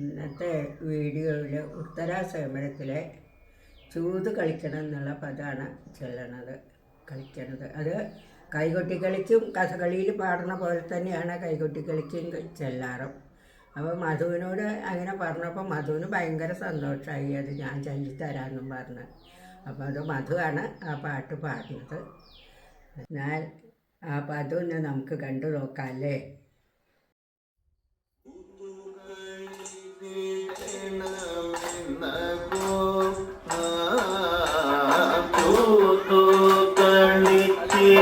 ഇന്നത്തെ വീഡിയോയിൽ ഉത്തരാസമരത്തിലെ ചൂത് കളിക്കണം എന്നുള്ള പദമാണ് ചെല്ലണത് കളിക്കണത്. അത് കൈകൊട്ടി കളിക്കും കഥകളിയിൽ പാടുന്ന പോലെ തന്നെയാണ് കൈകൊട്ടി കളിക്കും ചെല്ലാറും. അപ്പോൾ മധുവിനോട് അങ്ങനെ പറഞ്ഞപ്പോൾ മധുവിന് ഭയങ്കര സന്തോഷമായി അത് ഞാൻ ചൊല്ലിത്തരാമെന്നും പറഞ്ഞ്. അപ്പോൾ അത് മധുവാണ് ആ പാട്ട് പാടുന്നത്. എന്നാൽ ആ പദമൊന്ന് നമുക്ക് കണ്ടു നോക്കാം അല്ലേ?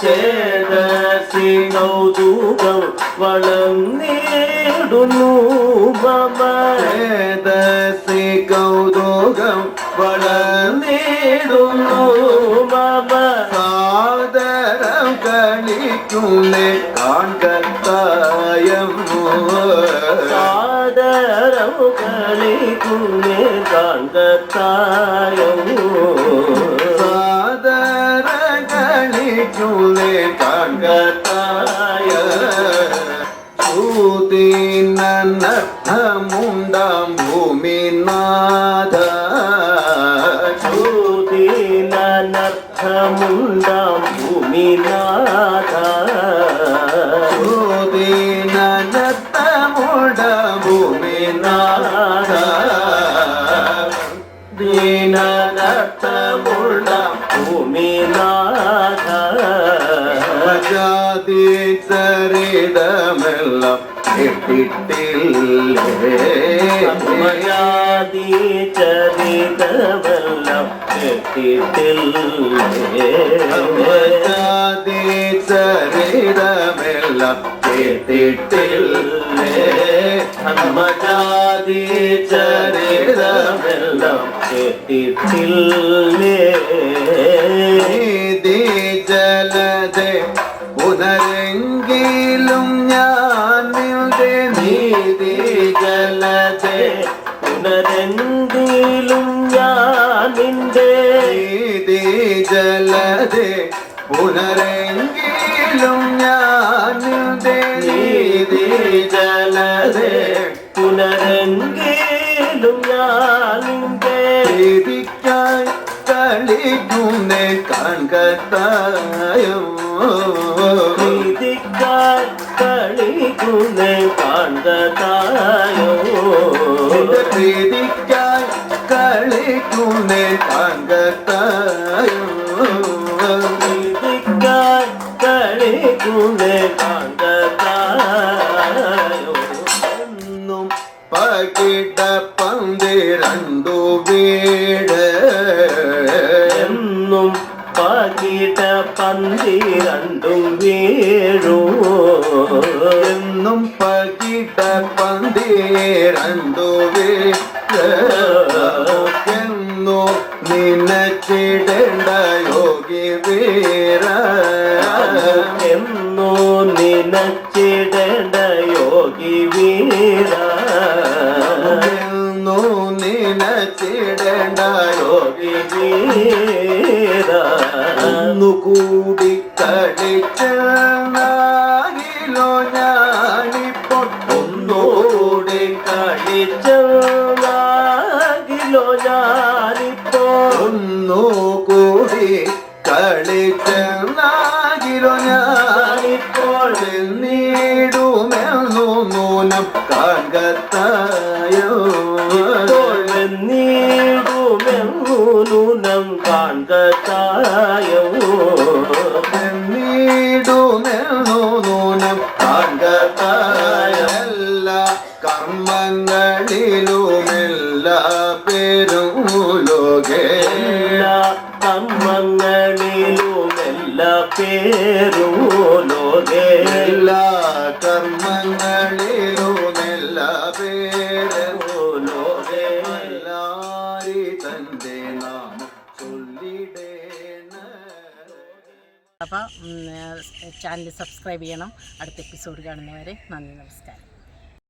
മമ വളം നേടുന്നു മമ ചേതസി കൗതുകം വളർന്നിടുന്നു മമ സാദരം കളിക്കുന്നേ കാൺകത്തായം സാദരം കളിക്കുന്നേ കാൺകത്തായം കളിക്കുന്നേ കാൺകത്തായ ശ്രുതിനർത്ഥമുണ്ടാം ഭൂമിനാഥ. ശ്രുതിനർത്ഥമുണ്ടാം ഭൂമിനാഥ. ശ്രുതിനർത്ഥമുണ്ട ഭൂമിനാഥ. ദീനർത്ഥമുള്ള ഭൂമിനാഥ. ജാതി ചരിതമെല്ലാം കേട്ടിട്ടില്ലേ മയാതി ചരിതമെല്ലാം കേട്ടിട്ടില്ലേ ജലതെ പുനരെങ്കിലും ഞാൻ നിന്റെ ജലദേ ജലതെ പുനരെങ്കിലും ഞാൻ നിന്റെ ജലദേ ജലതെ പുനരെങ്കിലും ഞാൻ നിന്റെ നീതിക്കായി കളിക്കുന്നേ കാൺകത്തായോ? നീതിക്കായി കളിക്കുന്നേ കാൺകത്തായോ? പ്രീതിക്കായി കളിക്കുന്നേ കാൺകത്തായോ പ്രീതിക്കായി കളിക്കുന്നേ കാൺകത്തായോ എന്നും പകിട പന്തിരണ്ടു വീട്. എന്നും പകിട പന്തിരണ്ടും വീഴൂ വീട് എന്നു നിനച്ചിടേണ്ട യോഗി വീര എന്നു നിനച്ചിടേണ്ട യോഗി വീര എന്നു നിനച്ചിടേണ്ട വീര കളിച്ചോ ഞാനിപ്പോ? കളിച്ചോ ഞാനിപ്പോൾ നീടുമെന്നു നൂനം കാൺകത്തായോ? നീടുമെന്നൂനം കാൺകത്തായോ നീടുമെന്നു നൂനം കാൺകത്തായ? കർമ്മങ്ങളിലുമില്ല പേരുലോകേ കർമ്മങ്ങളിലുമില്ല പേരുലോകേ എല്ലാ കർമ്മങ്ങളിലുമില്ല പേരുലോകേ എല്ലാരി തന്റെ നാമം ചൊല്ലിടേ അപ്പോൾ ചാനൽ സബ്സ്ക്രൈബ് ചെയ്യണം. അടുത്ത എപ്പിസോഡ് കാണുന്നവരെ നന്ദി നമസ്കാരം.